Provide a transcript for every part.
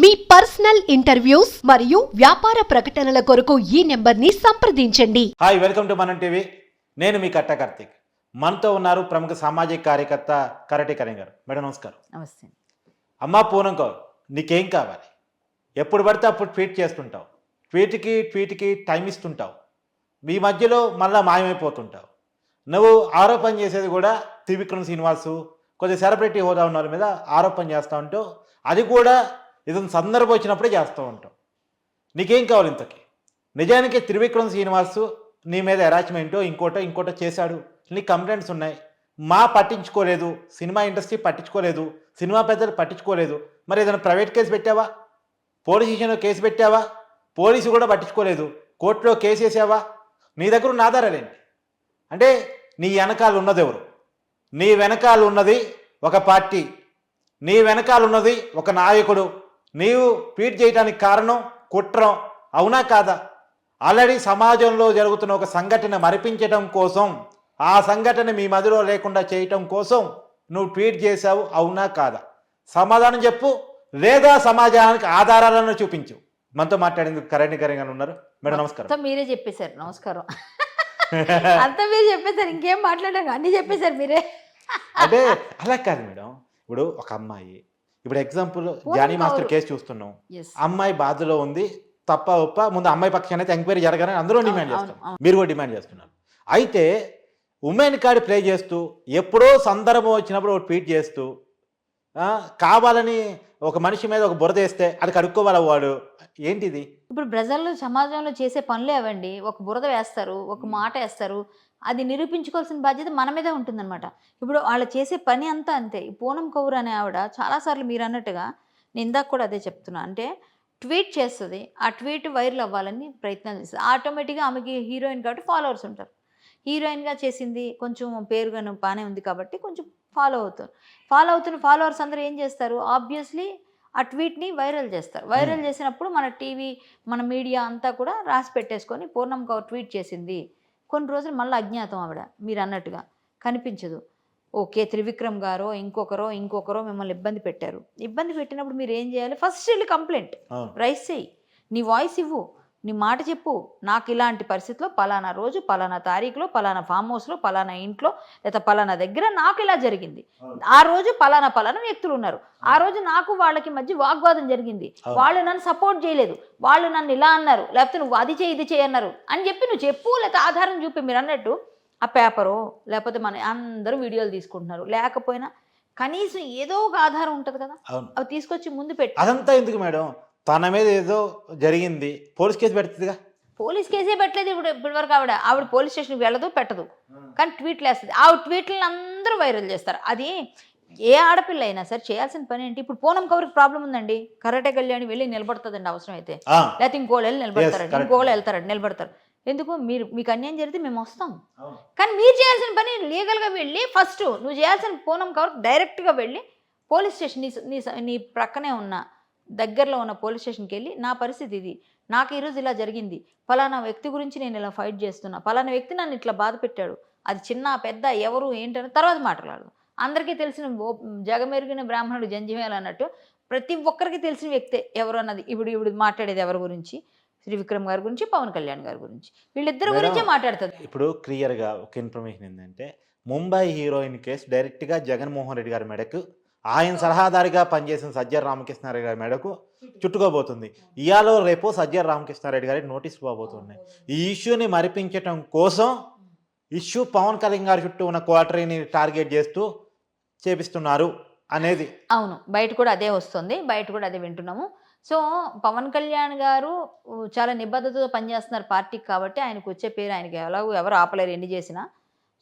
మీ personal interviews మరియు వ్యాపార ప్రకటనల కొరకు ఈ నెంబర్ని సంప్రదించండి. Hi welcome to Manam TV. నేను మీ కట్ట కార్తీక్. మనతో ఉన్నారు ప్రముఖ సామాజిక కార్యకర్త కరటి కరణ్ గారు. మేడం నమస్కారం. నమస్తే. అమ్మా పూనం కౌర్ నీకేం కావాలి? ఎప్పుడు పడితే అప్పుడు ట్వీట్ చేస్తుంటావు. ట్వీట్కి ట్వీట్కి టైం ఇస్తుంటావు. మీ మధ్యలో మళ్ళా మాయమైపోతుంటావు. నువ్వు ఆరోపణ చేసేది కూడా త్రివిక్రమ్ శ్రీనివాసు కొద్ది సెలబ్రిటీ హోదా ఉన్న వాళ్ళ మీద ఆరోపణ చేస్తూ ఉంటావు అది కూడా ఏదైనా సందర్భం వచ్చినప్పుడే చేస్తూ ఉంటాం. నీకేం కావాలి ఇంతకి? నిజానికి త్రివిక్రమ్ శ్రీనివాసు నీ మీద అరాచ్మెంటో ఇంకోటో ఇంకోటో చేశాడు. నీ కంప్లైంట్స్ ఉన్నాయి. మా పట్టించుకోలేదు. సినిమా ఇండస్ట్రీ పట్టించుకోలేదు. సినిమా పెద్దలు పట్టించుకోలేదు. మరి ఏదైనా ప్రైవేట్ కేసు పెట్టావా? పోలీస్ స్టేషన్లో కేసు పెట్టావా? పోలీసు కూడా పట్టించుకోలేదు. కోర్టులో కేసు వేసావా? నీ దగ్గర ఉన్న ఆధారాలేంటి అంటే నీ వెనకాల ఉన్నది ఎవరు? నీ వెనకాల ఉన్నది ఒక పార్టీ. నీ వెనకాల ఉన్నది ఒక నాయకుడు. నీవు ట్వీట్ చేయడానికి కారణం కుట్రం. అవునా కాదా? ఆల్రెడీ సమాజంలో జరుగుతున్న ఒక సంఘటన మరిపించడం కోసం ఆ సంఘటన మీ మదిలో లేకుండా చేయటం కోసం నువ్వు ట్వీట్ చేశావు అవునా కాదా? సమాధానం చెప్పు. లేదా సమాజానికి ఆధారాలను చూపించు. మనతో మాట్లాడేందుకు కరణి కరణ్ ఉన్నారు? మేడం నమస్కారం. మీరే చెప్పేశారు. నమస్కారం. అంతా మీరు చెప్పేశారు. ఇంకేం మాట్లాడారు అన్ని చెప్పేశారు మీరే. అంటే అలా కాదు మేడం. ఇప్పుడు ఒక అమ్మాయి ఇప్పుడు ఎగ్జాంపుల్ జానీ మాస్టర్. కేసు చూస్తున్నాం. అమ్మాయి బాధలో ఉంది తప్ప ఒప్ప ముందు అమ్మాయి పక్షాన అయితే ఎంక్వైరీ జరగాలని అందరూ డిమాండ్ అవును. మీరు కూడా డిమాండ్ చేస్తున్నారు. అయితే ఉమెన్ కార్డ్ ప్లే చేస్తూ ఎప్పుడో సందర్భం వచ్చినప్పుడు ఒక ట్వీట్ చేస్తూ కావాలని ఒక మనిషి మీద ఒక బురద వేస్తే అది కడుక్కోవాలి వాడు? ఏంటిది? ఇప్పుడు ప్రజల్లో సమాజంలో చేసే పనులే అవండి. ఒక బురద వేస్తారు ఒక మాట వేస్తారు అది నిరూపించుకోవాల్సిన బాధ్యత మన మీదే ఉంటుందన్నమాట. ఇప్పుడు వాళ్ళు చేసే పని అంతా అంతే. ఈ పూనం కౌర్ అనే ఆవిడ చాలాసార్లు మీరు అన్నట్టుగా నేను ఇందాక కూడా అదే చెప్తున్నా. అంటే ట్వీట్ చేస్తుంది. ఆ ట్వీట్ వైరల్ అవ్వాలని ప్రయత్నాలు చేస్తుంది. ఆటోమేటిక్గా ఆమెకి హీరోయిన్ కాబట్టి ఫాలోవర్స్ ఉంటారు. హీరోయిన్గా చేసింది కొంచెం పేరుగాను బాగానే ఉంది కాబట్టి కొంచెం ఫాలో అవుతారు. ఫాలో అవుతున్న ఫాలోవర్స్ అందరూ ఏం చేస్తారు? ఆబ్వియస్లీ ఆ ట్వీట్ని వైరల్ చేస్తారు. వైరల్ చేసినప్పుడు మన టీవీ మన మీడియా అంతా కూడా రాసి పెట్టేసుకొని పూర్ణం కౌర్ ట్వీట్ చేసింది. కొన్ని రోజులు మళ్ళీ అజ్ఞాతం ఆవిడ మీరు అన్నట్టుగా కనిపించదు. ఓకే త్రివిక్రమ్ గారో ఇంకొకరో ఇంకొకరో మిమ్మల్ని ఇబ్బంది పెట్టారు. ఇబ్బంది పెట్టినప్పుడు మీరు ఏం చేయాలి? ఫస్ట్ వెళ్ళి కంప్లైంట్. రైస్ చేయి నీ వాయిస్ ఇవ్వు. నీ మాట చెప్పు. నాకు ఇలాంటి పరిస్థితిలో పలానా రోజు పలానా తారీఖులో పలానా ఫామ్ హౌస్లో పలానా ఇంట్లో లేదా పలానా దగ్గర నాకు ఇలా జరిగింది. ఆ రోజు పలానా పలానా వ్యక్తులు ఉన్నారు. ఆ రోజు నాకు వాళ్ళకి మధ్య వాగ్వాదం జరిగింది. వాళ్ళు నన్ను సపోర్ట్ చేయలేదు. వాళ్ళు నన్ను ఇలా అన్నారు. లేకపోతే నువ్వు అది చేయి ఇది చేయి అన్నారు. అని చెప్పి నువ్వు చెప్పు లేకపోతే ఆధారం చూపి. మీరు అన్నట్టు ఆ పేపరు లేకపోతే మన అందరూ వీడియోలు తీసుకుంటున్నారు. లేకపోయినా కనీసం ఏదో ఒక ఆధారం ఉంటుంది కదా. అవి తీసుకొచ్చి ముందు పెట్టి. అదంతా ఎందుకు మేడం? తన మీద ఏదో జరిగింది. Police case పెడుతుందిగా? పోలీస్ కేసే పెట్టలేదు ఇప్పుడు ఇప్పటి వరకు ఆవిడ. ఆవిడ పోలీస్ స్టేషన్కి వెళ్ళదు పెట్టదు. కానీ ట్వీట్లు వేస్తుంది. ఆ ట్వీట్లను అందరూ వైరల్ చేస్తారు. అది ఏ ఆడపిల్ల అయినా సరే చేయాల్సిన పని ఏంటి? ఇప్పుడు పూనం కౌరికి ప్రాబ్లం ఉందండి. కరాటే కళ్యాణి వెళ్ళి నిలబడుతుందండి అవసరం అయితే లేకపోతే ఇంకోళ్ళు వెళ్ళి నిలబడతారండి. ఇంకోళ్ళు వెళ్తారండి నిలబడతారు. ఎందుకు? మీరు మీకు అన్యాయం జరిగితే మేము వస్తాం. కానీ మీరు చేయాల్సిన పని లీగల్గా వెళ్ళి ఫస్ట్ నువ్వు చేయాల్సిన పూనం కవర్ డైరెక్ట్గా వెళ్ళి పోలీస్ స్టేషన్ నీ నీ నీ ప్రక్కనే ఉన్న దగ్గరలో ఉన్న పోలీస్ స్టేషన్కి వెళ్ళి నా పరిస్థితి ఇది. నాకు ఈరోజు ఇలా జరిగింది. ఫలానా వ్యక్తి గురించి నేను ఇలా ఫైట్ చేస్తున్నా. ఫలానా వ్యక్తి నన్ను ఇట్లా బాధ పెట్టాడు. అది చిన్న పెద్ద ఎవరు ఏంటని తర్వాత మాట్లాడదు. అందరికీ తెలిసిన జగమెరిగిన బ్రాహ్మణుడు జంజమేలు అన్నట్టు ప్రతి ఒక్కరికి తెలిసిన వ్యక్తే ఎవరు అన్నది. ఇప్పుడు ఇప్పుడు మాట్లాడేది ఎవరి గురించి? శ్రీవిక్రమ్ గారి గురించి పవన్ కళ్యాణ్ గారి గురించి. వీళ్ళిద్దరి గురించే మాట్లాడుతుంది. ఇప్పుడు క్లియర్గా ఒక ఇన్ఫర్మేషన్ ఏంటంటే ముంబై హీరోయిన్ కేసు డైరెక్ట్గా జగన్మోహన్ రెడ్డి గారి మెడకు ఆయన సలహాదారిగా పనిచేసిన సజ్జర్ రామకృష్ణారెడ్డి గారి మెడకు చుట్టుకోబోతుంది. ఇయాలో రేపు సజ్జర్ రామకృష్ణారెడ్డి గారికి నోటీస్ పోబోతున్నాయి ఈ ఇష్యూని మరిపించటం కోసం ఇష్యూ పవన్ కళ్యాణ్ గారి చుట్టూ ఉన్న క్వార్టరీని టార్గెట్ చేస్తూ చేపిస్తున్నారు అనేది. అవును బయట కూడా అదే వస్తుంది బయట కూడా అదే వింటున్నాము. సో పవన్ కళ్యాణ్ గారు చాలా నిబద్ధతతో పనిచేస్తున్నారు పార్టీకి కాబట్టి ఆయనకు వచ్చే పేరు ఆయనకి ఎలాగో ఎవరు ఆపలేరు ఎన్ని చేసినా.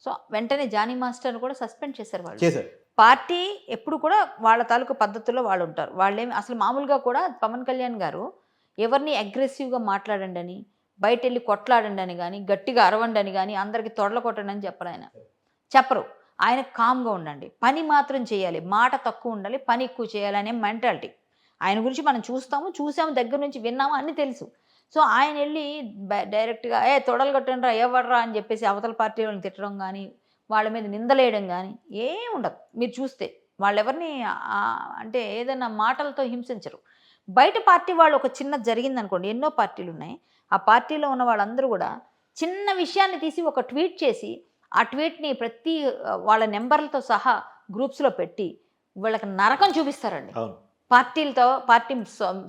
సో వెంటనే జానీ మాస్టర్ని కూడా సస్పెండ్ చేశారు వాళ్ళు. చేశారు. పార్టీ ఎప్పుడు కూడా వాళ్ళ తాలూకు పద్ధతుల్లో వాళ్ళు ఉంటారు వాళ్ళేమి అసలు మామూలుగా కూడా పవన్ కళ్యాణ్ గారు ఎవరిని అగ్రెసివ్గా మాట్లాడండి అని బయట వెళ్ళి కొట్లాడండి అని కానీ గట్టిగా అరవండి అని కానీ అందరికి తొడల కొట్టండి అని చెప్పరు ఆయన. చెప్పరు. ఆయన కామ్గా ఉండండి. పని మాత్రం చేయాలి. మాట తక్కువ ఉండాలి. పని ఎక్కువ చేయాలి అనే మెంటాలిటీ ఆయన గురించి మనం చూస్తాము చూసాము దగ్గర నుంచి విన్నాము అన్నీ తెలుసు. సో ఆయన వెళ్ళి డైరెక్ట్గా ఏ తొడలు కొట్టండి రా ఎవడరా అని చెప్పేసి అవతల పార్టీ వాళ్ళని తిట్టడం కానీ వాళ్ళ మీద నిందలేయడం కానీ ఏం ఉండదు. మీరు చూస్తే వాళ్ళెవరిని అంటే ఏదైనా మాటలతో హింసించరు. బయట పార్టీ వాళ్ళు ఒక చిన్న జరిగింది అనుకోండి ఎన్నో పార్టీలు ఉన్నాయి ఆ పార్టీలో ఉన్న వాళ్ళందరూ కూడా చిన్న విషయాన్ని తీసి ఒక ట్వీట్ చేసి ఆ ట్వీట్ని ప్రతి వాళ్ళ నెంబర్లతో సహా గ్రూప్స్లో పెట్టి వాళ్ళకి నరకం చూపిస్తారండి. పార్టీలతో పార్టీ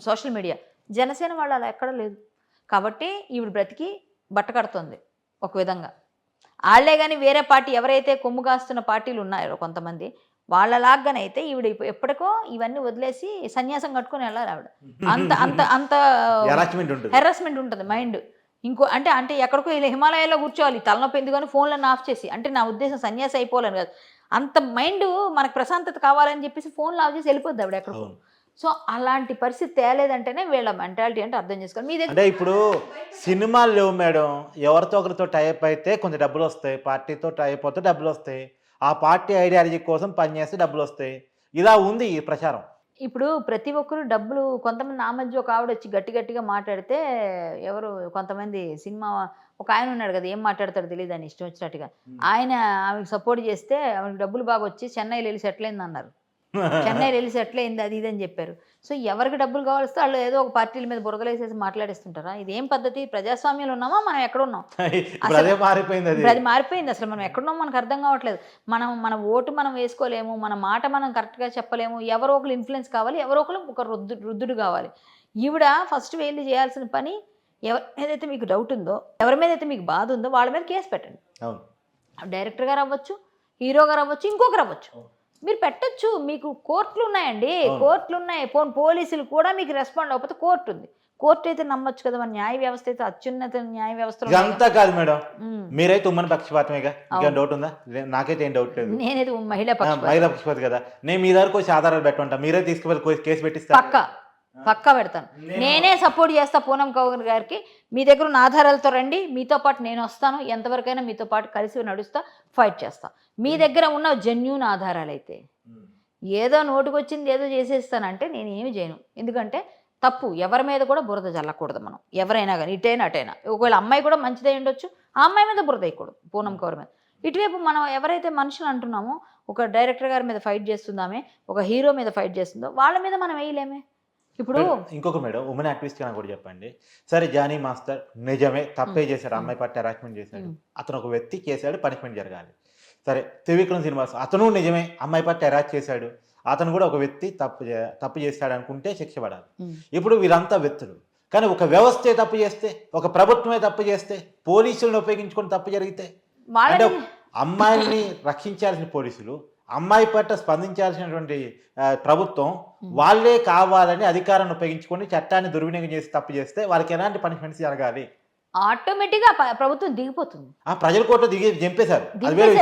సోషల్ మీడియా. జనసేన వాళ్ళు అలా ఎక్కడ లేదు. కాబట్టి ఈవిడ బ్రతికి బట్ట కడుతుంది ఒక విధంగా. వాళ్ళే కానీ వేరే పార్టీ ఎవరైతే కొమ్ము కాస్తున్న పార్టీలు ఉన్నాయో కొంతమంది వాళ్ళలాగానైతే ఈవిడ ఎప్పటికో ఇవన్నీ వదిలేసి సన్యాసం కట్టుకొని వెళ్ళాలి ఆవిడ. అంత అంత అంత హెరాస్మెంట్ ఉంటుంది. మైండ్ ఇంకో అంటే అంటే ఎక్కడికో ఇలా హిమాలయాల్లో కూర్చోవాలి తలనొప్పి ఎందుకని ఫోన్లను ఆఫ్ చేసి. అంటే నా ఉద్దేశం సన్యాసి అయిపోవాలని కాదు. అంత మైండ్ మనకు ప్రశాంతత కావాలని చెప్పేసి ఫోన్లు ఆఫ్ చేసి వెళ్ళిపోద్ది ఆవిడ ఎక్కడికో. సో అలాంటి పరిస్థితి తేలేదంటేనే వీళ్ళ మెంటాలిటీ అంటే అర్థం చేసుకోవాలి. మీ దగ్గర అంటే ఇప్పుడు సినిమాలు లేవు మేడం. ఎవరితో ఒకరితో టైప్ అయితే కొంచెం డబ్బులు వస్తాయి. పార్టీతో టైప్ అవుతే డబ్బులు వస్తాయి. ఆ పార్టీ ఐడియాలజీ కోసం పనిచేస్తే డబ్బులు వస్తాయి. ఇలా ఉంది ఈ ప్రచారం. ఇప్పుడు ప్రతి ఒక్కరు డబ్బులు కొంతమంది నా మధ్య ఒక ఆవిడ వచ్చి గట్టి గట్టిగా మాట్లాడితే ఎవరు కొంతమంది సినిమా ఒక ఆయన ఉన్నాడు కదా ఏం మాట్లాడతాడు తెలియదు అని ఇష్టం వచ్చినట్టుగా. ఆయన ఆమెకు సపోర్ట్ చేస్తే ఆమెకు డబ్బులు బాగా వచ్చి చెన్నైలో వెళ్ళి సెటిల్ అయింది వెళ్ళి సెటిల్ అయింది అది ఇది అని చెప్పారు. సో ఎవరికి డబ్బులు కావాల్స్తే వాళ్ళు ఏదో ఒక పార్టీల మీద బురదలేసేసి మాట్లాడేస్తుంటారా? ఇది ఏం పద్ధతి? ప్రజాస్వామ్యంలో ఉన్నామా? మనం ఎక్కడ ఉన్నాం ఇప్పుడు అదే మారిపోయింది అది. మారిపోయింది. అసలు మనం ఎక్కడున్నాం మనకు అర్థం కావట్లేదు. మనం మన ఓటు మనం వేసుకోలేము మన మాట మనం కరెక్ట్గా చెప్పలేము. ఎవరో ఒకరు ఇన్ఫ్లుయెన్స్ కావాలి ఎవరో ఒకరు ఒక రుద్దు రుద్దుడు కావాలి. ఈవిడ ఫస్ట్ వెళ్ళి చేయాల్సిన పని ఎవరి మీదైతే మీకు డౌట్ ఉందో ఎవరి మీద అయితే మీకు బాధ ఉందో వాళ్ళ మీద కేసు పెట్టండి. డైరెక్టర్ గారు అవ్వచ్చు హీరో గారు అవ్వచ్చు ఇంకొకరు అవ్వచ్చు. మీరు పెట్టొచ్చు మీకు కోర్టులు ఉన్నాయండి. కోర్టులు ఉన్నాయి పోన్ పోలీసులు కూడా మీకు రెస్పాండ్ అవ్వకపోతే కోర్టు ఉంది కోర్టు అయితే నమ్మొచ్చు కదా మన న్యాయ వ్యవస్థ అయితే అత్యున్నత న్యాయ ఉన్నాయి ఇదంతా కాదు మేడం. మీరైతే ఉమ్మని పక్షపాతమేగా ఇంకేం. డౌట్ ఉందా? నాకైతే ఏం డౌట్ లేదు. నేనేది మహిళా పక్షపాతి మహిళా పక్షపాతి కదా. నేను మీ దగ్గరకు వచ్చి ఆధారాలు పెట్టమంటా. మీరే తీసుకువెళ్ళి కో- కేసు పెట్టిస్తా పక్క. పక్కా పెడతాను. నేనే సపోర్ట్ చేస్తా పూనం కౌర్ గారికి. మీ దగ్గర ఉన్న ఆధారాలతో రండి. మీతో పాటు నేను వస్తాను. ఎంతవరకైనా మీతో పాటు కలిసి నడుస్తా ఫైట్ చేస్తా. మీ దగ్గర ఉన్న జెన్యున్ ఆధారాలు అయితే ఏదో నోటుకొచ్చింది ఏదో చేసేస్తానంటే నేను ఏమి చేయను. ఎందుకంటే తప్పు. ఎవరి మీద కూడా బురద చల్లకూడదు మనం. ఎవరైనా కానీ ఇటైనా అటైనా. ఒకవేళ అమ్మాయి కూడా మంచిదై ఉండొచ్చు. ఆ అమ్మాయి మీద బురద వేయకూడదు పూనం కౌర్ మీద. ఇటువైపు మనం ఎవరైతే మనుషులు అంటున్నామో ఒక డైరెక్టర్ గారి మీద ఫైట్ చేస్తుందామే ఒక హీరో మీద ఫైట్ చేస్తుందో వాళ్ళ మీద మనం వేయలేమే. ఇప్పుడు ఇంకొక మేడం ఉమెన్ యాక్టివిస్ట్గా కూడా చెప్పండి. సరే జానీ మాస్టర్ నిజమే తప్పే చేశాడు అమ్మాయి పట్టి హెరాస్మెంట్ చేశాడు. అతను ఒక వ్యక్తి చేశాడు పనిష్మెంట్ జరగాలి. సరే త్రివిక్రమ్ శ్రీనివాస్ అతను నిజమే అమ్మాయి పట్టి హెరాస్ చేశాడు. అతను కూడా ఒక వ్యక్తి తప్పు తప్పు చేశాడు అనుకుంటే శిక్ష పడాలి. ఇప్పుడు వీరంతా వ్యక్తులు. కానీ ఒక వ్యవస్థే తప్పు చేస్తే ఒక ప్రభుత్వమే తప్పు చేస్తే పోలీసులను ఉపయోగించుకొని తప్పు జరిగితే అంటే అమ్మాయిల్ని రక్షించాల్సిన పోలీసులు అమ్మాయి పట్ల స్పందించాల్సినటువంటి ప్రభుత్వం వాళ్ళే కావాలని అధికారాన్ని ఉపయోగించుకొని చట్టాన్ని దుర్వినియోగం చేసి తప్పు చేస్తే వాళ్ళకి ఎలాంటి పనిష్మెంట్స్ జరగాలి? ఆటోమేటిక్గా ప- ప్రభుత్వం దిగిపోతుంది. ఆ ప్రజల కోర్టు దిగి చంపేశారు.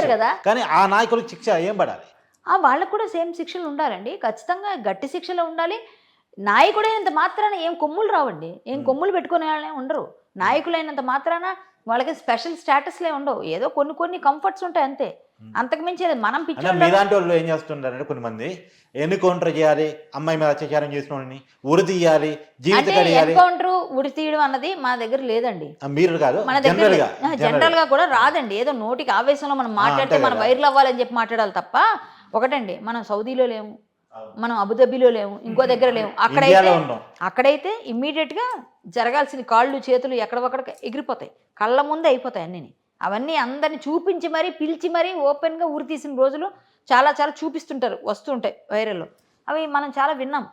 కదా. కానీ ఆ నాయకులకు శిక్ష ఏం పడాలి? ఆ వాళ్ళకు కూడా సేమ్ శిక్షలు ఉండాలండి. ఖచ్చితంగా గట్టి శిక్షలు ఉండాలి. నాయకుడైనంత మాత్రాన ఏం కొమ్ములు రావండి. ఏం. కొమ్ములు పెట్టుకునే వాళ్ళే ఉండరు. నాయకులైనంత మాత్రాన వాళ్ళకి స్పెషల్ స్టేటస్లే ఉండవు. ఏదో కొన్ని కొన్ని కంఫర్ట్స్ ఉంటాయి అంతే. Hmm. అంతకు మించి మనం పిచ్చి మీలాంటి వాళ్ళు ఏం చేస్తుంటారంటే కొన్ని మంది ఎన్ని కౌంటర్ చేయాలి అమ్మాయి మీద అత్యాచారం చేసిన వాళ్ళని ఉరి తీయాలి జీవిత ఎన్కౌంటర్ ఉడి తీయడం అన్నది మా దగ్గర లేదండి. మీరు కాదు మన దగ్గర జనరల్గా కూడా రాదండి. ఏదో నోటికి ఆవేశంలో మనం మాట్లాడితే మనం. వైరల్ అవ్వాలని చెప్పి మాట్లాడాలి తప్ప ఒకటండి మనం సౌదీలో లేము మనం అబుదాబిలో లేము ఇంకో దగ్గర లేము. అక్కడైతే అక్కడైతే immediate గా జరగాల్సిన కాళ్ళు చేతులు ఎక్కడొక్కడ ఎగిరిపోతాయి. కళ్ళ ముందే అయిపోతాయి అన్నీ అవన్నీ అందరిని చూపించి మరీ పిలిచి మరీ ఓపెన్గా ఊరి తీసిన రోజులు చాలా చాలా చూపిస్తుంటారు వస్తుంటాయి వైరల్లో. అవి మనం చాలా విన్నాం.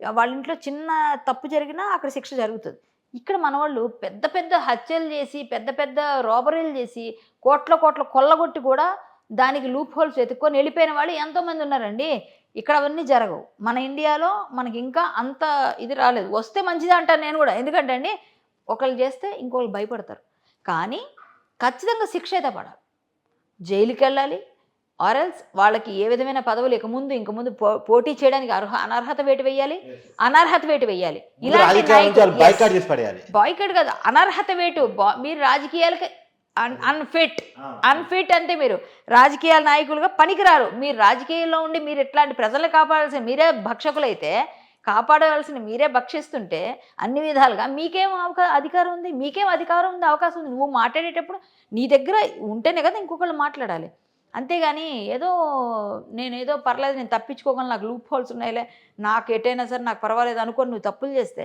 వాళ్ళ ఇంట్లో చిన్న తప్పు జరిగినా అక్కడ శిక్ష జరుగుతుంది. ఇక్కడ మన వాళ్ళు పెద్ద పెద్ద హత్యలు చేసి పెద్ద పెద్ద రాబరీలు చేసి కోట్ల కోట్ల కొల్లగొట్టి కూడా దానికి లూప్ హోల్స్ వెతుక్కొని వెళ్ళిపోయిన వాళ్ళు ఎంతోమంది ఉన్నారండి. ఇక్కడ అవన్నీ జరగవు. మన ఇండియాలో మనకి ఇంకా అంత ఇది రాలేదు. వస్తే మంచిది అంటాను నేను కూడా. ఎందుకంటే అండి ఒకళ్ళు చేస్తే ఇంకొకళ్ళు భయపడతారు. కానీ ఖచ్చితంగా శిక్ష అయితే పడాలి. జైలుకి వెళ్ళాలి ఆర్ఎల్స్ వాళ్ళకి ఏ విధమైన పదవులు ఇక ముందు ఇంక ముందు పో- పోటీ చేయడానికి అర్హ అనర్హత వేటు వేయాలి అనర్హత వేటు వేయాలి బాయ్కట్ కాదు. అనర్హత వేటు. మీరు రాజకీయాలకి అన్ అన్ఫిట్ అన్ఫిట్ అంటే మీరు రాజకీయాల నాయకులుగా పనికిరారు. మీరు రాజకీయాల్లో ఉండి మీరు ఇట్లాంటి ప్రజలు కాపాడాల్సిన మీరే భక్షకులైతే కాపాడవలసిన మీరే భక్షిస్తుంటే అన్ని విధాలుగా మీకేం అవకా అధికారం ఉంది? మీకేం అధికారం ఉంది? అవకాశం ఉంది? నువ్వు మాట్లాడేటప్పుడు నీ దగ్గర ఉంటేనే కదా ఇంకొకళ్ళు మాట్లాడాలి. అంతేగాని ఏదో నేను ఏదో పర్లేదు నేను తప్పించుకోగలను నాకు లూప్ హోల్స్ ఉన్నాయిలే నాకు ఎటైనా సరే నాకు పర్వాలేదు అనుకొని నువ్వు తప్పులు చేస్తే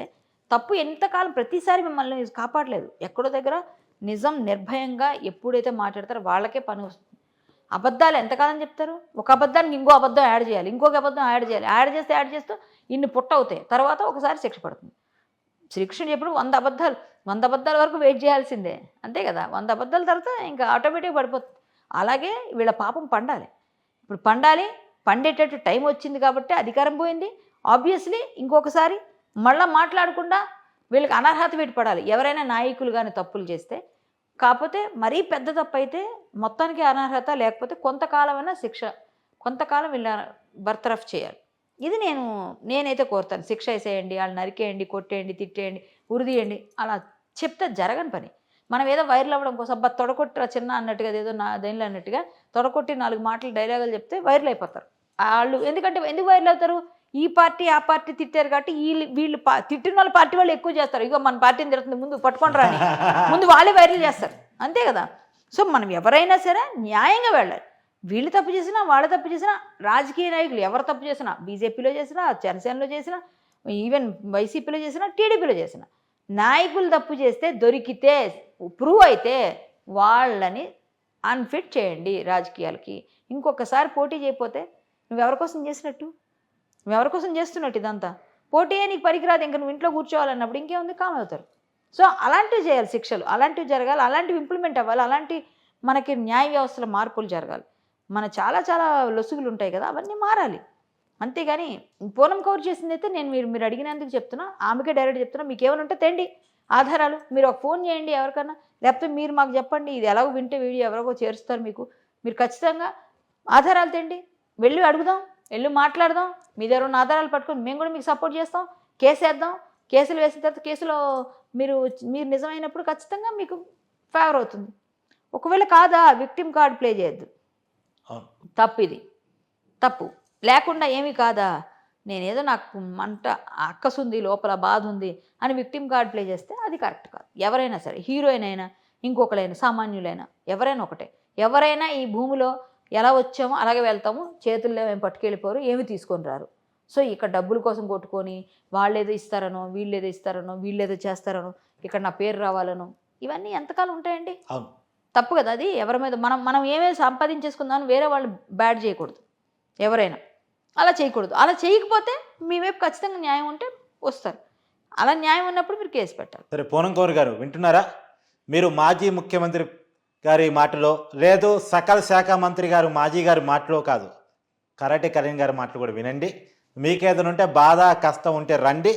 తప్పు ఎంతకాలం ప్రతిసారి మిమ్మల్ని కాపాడలేదు. ఎక్కడో దగ్గర నిజం నిర్భయంగా ఎప్పుడైతే మాట్లాడతారో వాళ్ళకే పని వస్తుంది. అబద్ధాలు ఎంతకాలం చెప్తారు? ఒక అబద్ధానికి ఇంకో అబద్ధం యాడ్ చేయాలి. ఇంకొక అబద్ధం యాడ్ చేయాలి. యాడ్ చేస్తే యాడ్ చేస్తూ ఇన్ని పుట్ట అవుతాయి. తర్వాత ఒకసారి శిక్ష పడుతుంది. శ్రీకృష్ణుడు ఎప్పుడు వంద అబద్ధాలు వంద అబద్ధాల వరకు వెయిట్ చేయాల్సిందే. అంతే కదా? వంద అబద్ధాల తర్వాత ఇంకా ఆటోమేటిక్గా పడిపోతుంది. అలాగే వీళ్ళ పాపం పండాలి. ఇప్పుడు పండాలి పండేటట్టు టైం వచ్చింది కాబట్టి అధికారం పోయింది. ఆబ్వియస్లీ ఇంకొకసారి మళ్ళీ మాట్లాడకుండా వీళ్ళకి అనర్హత వీటి పడాలి ఎవరైనా నాయకులు కానీ తప్పులు చేస్తే కాకపోతే మరీ పెద్ద తప్పు అయితే మొత్తానికి అనర్హత లేకపోతే కొంతకాలమైనా శిక్ష కొంతకాలం వీళ్ళ బర్తరఫ్ చేయాలి. ఇది నేను నేనైతే కోరుతాను. శిక్ష వేసేయండి వాళ్ళు నరికేయండి కొట్టేయండి తిట్టేయండి ఉరిదీయండి అలా చెప్తే జరగని పని. మనం ఏదో వైరల్ అవ్వడం కోసం అబ్బా తొడకొట్టిరా చిన్న అన్నట్టుగా ఏదో నా దేనిలో అన్నట్టుగా తొడకొట్టి నాలుగు మాటలు డైలాగులు చెప్తే వైరల్ అయిపోతారు. వాళ్ళు ఎందుకంటే ఎందుకు వైరల్ అవుతారు? ఈ పార్టీ ఆ పార్టీ తిట్టారు కాబట్టి వీళ్ళు వీళ్ళు పా- తిట్టిన వాళ్ళ పార్టీ వాళ్ళు ఎక్కువ చేస్తారు. ఇగో మన పార్టీని తిరుగుతుంది ముందు పట్టుకొని రాని. ముందు వాళ్ళే వైరల్ చేస్తారు. అంతే కదా? సో మనం ఎవరైనా సరే న్యాయంగా వెళ్ళాలి. వీళ్ళు తప్పు చేసినా వాళ్ళు తప్పు చేసినా రాజకీయ నాయకులు ఎవరు తప్పు చేసినా బీజేపీలో చేసినా జనసేనలో చేసినా ఈవెన్ వైసీపీలో చేసినా టీడీపీలో చేసినా నాయకులు తప్పు చేస్తే దొరికితే ప్రూవ్ అయితే వాళ్ళని అన్ఫిట్ చేయండి రాజకీయాలకి. ఇంకొకసారి పోటీ చేయకపోతే నువ్వెవరి కోసం చేసినట్టు? నువ్వెవరి కోసం చేస్తున్నట్టు ఇదంతా? పోటీ నీకు పనికిరాదు ఇంకా నువ్వు ఇంట్లో కూర్చోవాలన్నప్పుడు ఇంకేముంది కామ్ అవుతారు. సో అలాంటివి చేయాలి శిక్షలు. అలాంటివి జరగాలి అలాంటివి ఇంప్లిమెంట్ అవ్వాలి అలాంటి మనకి న్యాయ వ్యవస్థలో మార్పులు జరగాలి. మన చాలా చాలా లొసుగులు ఉంటాయి కదా అవన్నీ మారాలి. అంతేగాని పూనం కవర్ చేసింది అయితే నేను మీరు మీరు అడిగినందుకు చెప్తున్నా ఆమెకే డైరెక్ట్ చెప్తున్నా మీకు ఏమైనా ఉంటే తెండి. ఆధారాలు మీరు ఒక ఫోన్ చేయండి ఎవరికన్నా. లేకపోతే మీరు మాకు చెప్పండి ఇది ఎలాగో వింటే వీడియో ఎవరికో చేరుస్తారు మీకు. మీరు ఖచ్చితంగా ఆధారాలు తెండి. వెళ్ళి అడుగుదాం. వెళ్ళి మాట్లాడదాం. మీ దగ్గర ఉన్న ఆధారాలు పట్టుకొని మేము కూడా మీకు సపోర్ట్ చేస్తాం. కేసు వేద్దాం కేసులు వేసిన తర్వాత కేసులో మీరు మీరు నిజమైనప్పుడు ఖచ్చితంగా మీకు ఫేవర్ అవుతుంది. ఒకవేళ కాదా విక్టిమ్ కార్డ్ ప్లే చేయొద్దు. తప్పు ఇది తప్పు. లేకుండా ఏమీ కాదా? నేనేదో నాకు మంట అక్కసుంది లోపల బాధ ఉంది అని విక్టిమ్ కార్డ్ ప్లే చేస్తే అది కరెక్ట్ కాదు. ఎవరైనా సరే హీరోయిన్ అయినా ఇంకొకరైనా సామాన్యులైనా ఎవరైనా ఒకటే. ఎవరైనా ఈ భూమిలో ఎలా వచ్చామో అలాగే వెళ్తాము. చేతుల్లో ఏమి పట్టుకెళ్ళిపోరు ఏమి తీసుకొని రారు. సో ఇక్కడ డబ్బుల కోసం కొట్టుకొని వాళ్ళు ఏదో ఇస్తారనో వీళ్ళు ఏదో ఇస్తారనో వీళ్ళు ఏదో చేస్తారనో ఇక్కడ నా పేరు రావాలనో ఇవన్నీ ఎంతకాలం ఉంటాయండి? తప్పు కదా అది? ఎవరి మీద మనం మనం ఏమేమి సంపాదించేసుకుందామని వేరే వాళ్ళు బ్యాడ్ చేయకూడదు. ఎవరైనా. అలా చేయకూడదు. అలా చేయకపోతే మీ వైపు ఖచ్చితంగా న్యాయం ఉంటే వస్తారు. అలా న్యాయం ఉన్నప్పుడు మీరు కేసు పెట్టాలి. సరే పూనం కౌర్ గారు వింటున్నారా? మీరు మాజీ ముఖ్యమంత్రి గారి మాటలో లేదు సకల శాఖ మంత్రి గారు మాజీ గారి మాటలో కాదు. కరాటే కరీం గారి మాటలు కూడా వినండి. మీకేదైనా ఉంటే బాధ కష్టం ఉంటే రండి.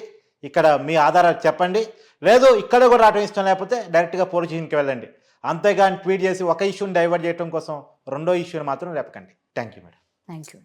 ఇక్కడ మీ ఆధారాలు చెప్పండి. లేదు ఇక్కడ కూడా రావడం ఇష్టం లేకపోతే డైరెక్ట్గా పోలీస్ స్టేషన్కి వెళ్ళండి. అంతేగాని ట్వీట్ చేసి ఒక ఇష్యూని డైవర్ట్ చేయడం కోసం రెండో ఇష్యూని మాత్రం రేపకండి. Thank you madam. Thank you